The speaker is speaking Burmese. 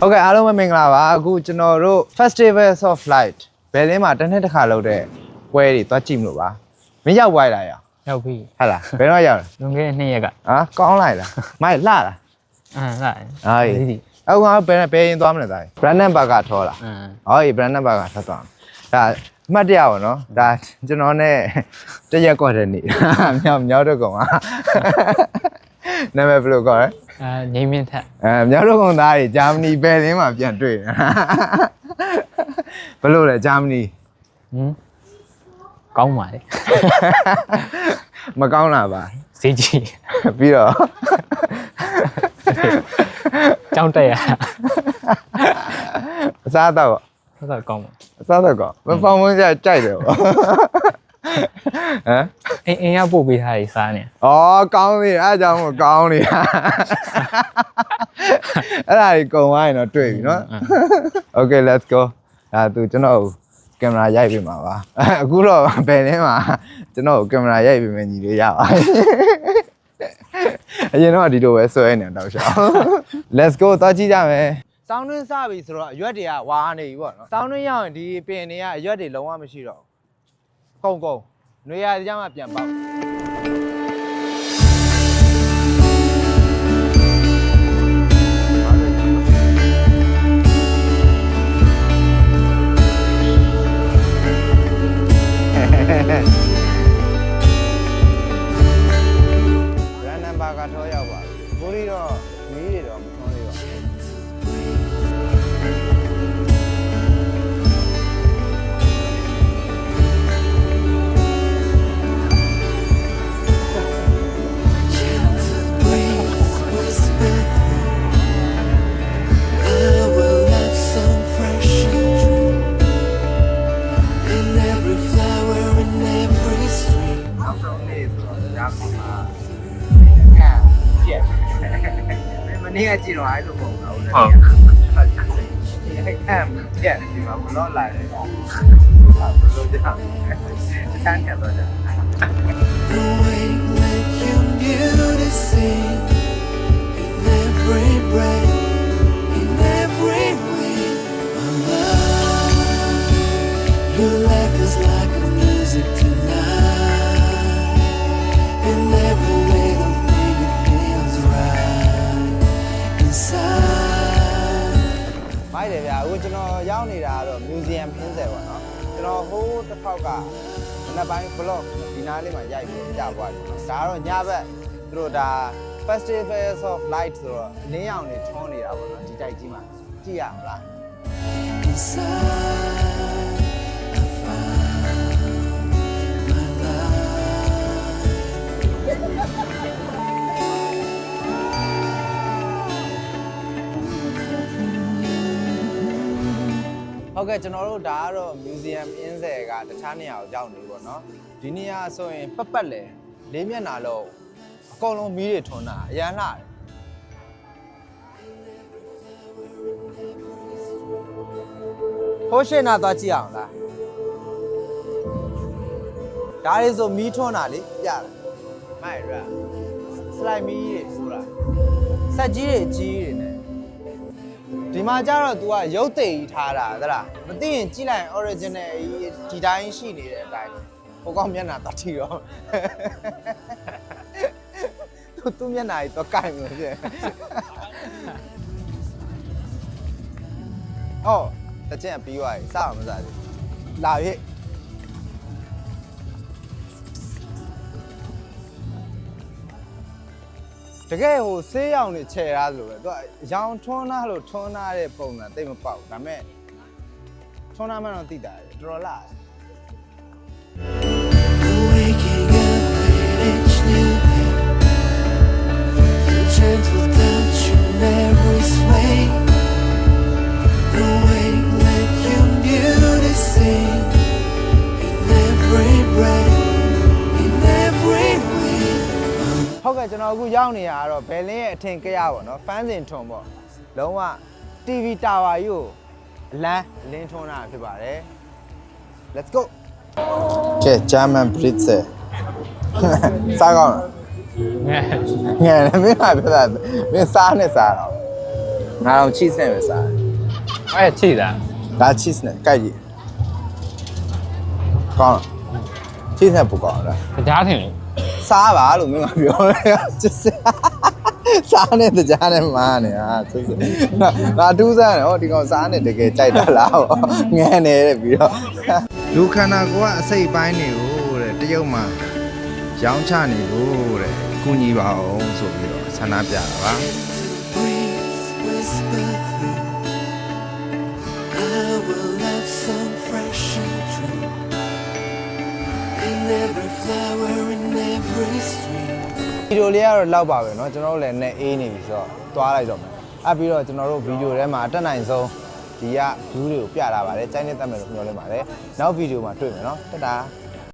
ဟုတ်ကဲ့အားလုံးပဲမင်္ဂလာပါအခုကျွန်တော်တို့ Festivals of Light ဘယ်လင်းမှာတစ်နှစ်တစ်ခါလုပ်တဲ့ပွဲတွေသွားကြည့်မလို့ပါမင်းရောက်သွားရရအောင်ရောက်ပြီဟုတ်လားဘယ်တော့ရောက်လဲလွန်ခဲ့တဲ့နှစ်ရက်ကဟာကောင်းလိုက်လားမိုက်လှလားအမ်လာအေးအခုကဘယ်နဲ့ဘယ်ရင်သွားမလဲသား Brandon Burger ထောလားအမ်ဟောအေး Brandon Burger ထပ်သွားဒါအမှတ်တရပါတော့ဒါကျွန်တော်နဲ့တရက်ကွက်တဲ့နေ့မြောက်မြောက်တော့ကောင်က နာမည်ဘယ်လိုခေါ်လဲအာငိမ့်မင်းထက်အဲမြောက်တော့ကောင်သားတွေဂျာမနီဘယ်လင်းမှာပြန်တွေ့တယ်ဘယ်လိုလဲဂျာမနီဟမ်ကောင်းပါလေမကောင်းတာပါဈေးကြီးပြီးတော့ကြောင်းတက်ရအစားတော့ဟုတ်ကဲ့ကောင်းပါအစားတော့ကောမပေါင်းမကြကြိုက်တယ်ပေါ့ ဟမ်အင်းအင်းရပို့ပေးထားရေးစားနေဩကောင်းပြီအဲအကြောင်းကိုကောင်းနေတာအဲ့ဒါကြီးကုံသွားရင်တော့တွေ့ပြီနော် Okay let's go ဒါသူကျွန်တော်ကိုကင်မရာရိုက်ပေးမှာပါအခုတော့ဘယ်လင်းမှာကျွန်တော်ကိုကင်မရာရိုက်ပေးမယ်ညီလေးရပါအရင်တော့ဒီလိုပဲဆွဲနေတော့ရှောင်း Let's go သွားကြည့်ကြမယ်စောင်းတွင်းစပြီဆိုတော့အရွက်တွေကဝါနေပြီပေါ့နော်စောင်းတွင်းရောက်ရင်ဒီပင်တွေကအရွက်တွေလုံးဝမရှိတော့ဘူး ကုန်ကုန်နွေရာကြမှာပြန်ပေါက်ရန်နံပါတ်ကထောရောက်ပါပြီကိုရီတော့မီးတွေတော့မထွန်းသေးပါဘူး နေ့ကကြည့်တော့အဲ့လိုပုံတော့ဟုတ်ဟုတ်ခံပြက်ဒီမှာဘလော့လာတယ်ဟာဘလော့ကြောင့်အချမ်းခံတော့ Your ကျွန်တော်ဟိုးတစ်ခေါက်ကမနက်ပိုင်း vlog ဒီနားလေးမှာရိုက်ပြီးကြာသွားတယ်နော်ဒါကတော့ညဘက်သူတို့ဒါ festivals of light ဆိုတော့အလင်းရောင်တွေထွန်းနေတာပေါ့နော်ဒီတိုက်ကြီးမှာကြည့်ရမလား ဟုတ်ကဲ့ကျွန်တော်တို့ဒါကတော့ museum အင်းဆယ်ကတခြားနေရာကိုရောက်နေပေါ့နော်ဒီနေရာဆိုရင်ပတ်ပတ်လေလေးမျက်နှာလုံးအကုန်လုံးမီးတွေထွန်းတာအရန်လှတယ်ဟိုးရှင်းနာသွားကြည့်အောင်လားဒါလေးဆိုမီးထွန်းတာလေပြတယ်မိုက်ရစလိုက်မီးတွေဆိုတာဆက်ကြီးတွေကြီးတွေနဲ့ ဒီမှာကျတော့ तू ကရုပ်သိမ်းထားတာသလားမသိရင်ကြည့်လိုက်ရင် original ဒီတိုင်းရှိနေတဲ့အတိုင်းဟိုကောင်မျက်နှာတတိတော့သူသူမျက်နှာကြီးတော့ကင်လို့ဖြစ်ဟောတကျင်ပြီးသွားပြီစအောင်မစားသေးလာပြီ တကယ်ဟိုဆေးရောင်နေခြေထားသလိုပဲသူကရောင်ထွန်းသားလို့ထွန်းသားတဲ့ပုံစံတိတ်မပေါက်ဘူးဒါပေမဲ့ထွန်းသားမှတော့သိတာတယ်တော်တော်လာ ကဲ့ကျွန်တော်အခုရောက်နေရတာကတော့ဘယ်လင်းရဲ့အထင်ကရပါတော့ဖန်းစင်ထွန်ပေါ့လုံးဝ TV tower ကြီးကိုအလန်းအလင်းထွန်းတာဖြစ်ပါတယ် Let's go ကဲ German Blitz စားကောင်းလားငဲငယ်တယ်မင်းကပြောတာမင်းစားနဲ့စားတော့ငါတော့ချိစနဲ့ပဲစားတယ်အဲ့ချိတာဒါ cheese နဲ့ကြိုက်ကြည့်ကောင်းလား cheese နဲ့ပူကောင်းလားကြားထင်လို့ စားပါလို့မင်းကပြောတယ် cheese စားနဲ့တကြားနဲ့မားနေဟာ cheese ငါငါတူးစားတယ်ဟောဒီကောင်စားနဲ့တကယ်ကြိုက်တာလားဟောငန်းနေတဲ့ပြီးတော့လူခန္ဓာကိုယ်ကအစိတ်ပိုင်းတွေကိုတဲ့တရုတ်မှာရောင်းချနေလို့တဲ့ကုညီပါအောင်ဆိုပြီးတော့ဆန္ဒပြတာပါ breeze whisper ဒီယိုလေးကတော့လောက်ပါပဲเนาะကျွန်တော်တို့လည်းနဲ့အေးနေပြီဆိုတော့သွားလိုက်တော့မယ်အဲ့ပြီးတော့ကျွန်တော်တို့ဗီဒီယိုထဲမှာအတက်နိုင်ဆုံးဒီက view တွေကိုပြတာပါတယ်ကြိုင်းနေတတ်မယ်လို့မျှော်လင့်ပါတယ်နောက်ဗီဒီယိုမှာတွေ့မယ်เนาะတက်တာ